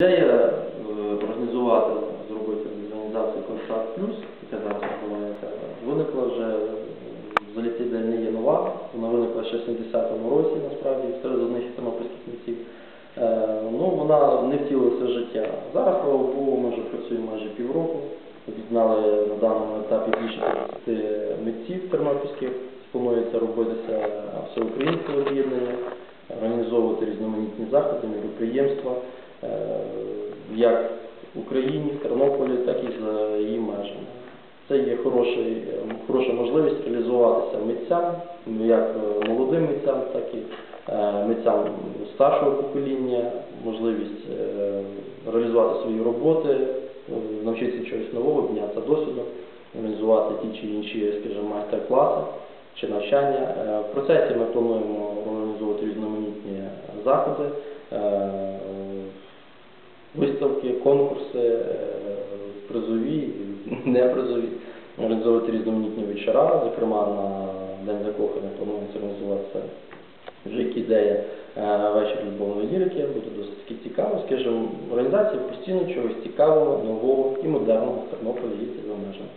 Ідея е, організувати, зробити організацію Контракт Плюс, яка зараз відбувається, виникла вже взагалі ідея не є нова. Вона виникла ще в 70-му році, насправді, серед одних тернопільських митців. Е, Ну, вона не втілилася в життя. Зараз, Богу, ми вже працюємо майже півроку. Об'єднали на даному етапі більше 50 митців тернопільських. Планується робитися всеукраїнське об'єднання, організовувати різноманітні заходи, мероприємства е, як в Україні, в Тернополі, так і за її межами. Це є е, хороша можливість реалізуватися митцям, як е, молодим митцям, так і е, митцям старшого покоління, можливість е, реалізувати свої роботи, е, навчитися чогось нового, обмінятися досвідом, організувати ті чи інші, скажімо, майстер-класи чи навчання. Е, В процесі ми плануємо організовувати різноманітні заходи, е, виставки, конкурси, не призові, непризові, організовувати різноманітні вечора, зокрема на День закохання планується організуватися вже ідея е, вечір любовної лірики, буде досить таки цікаво. Скажімо, організація постійно чогось цікавого, нового і модерного в Тернополі і за межами.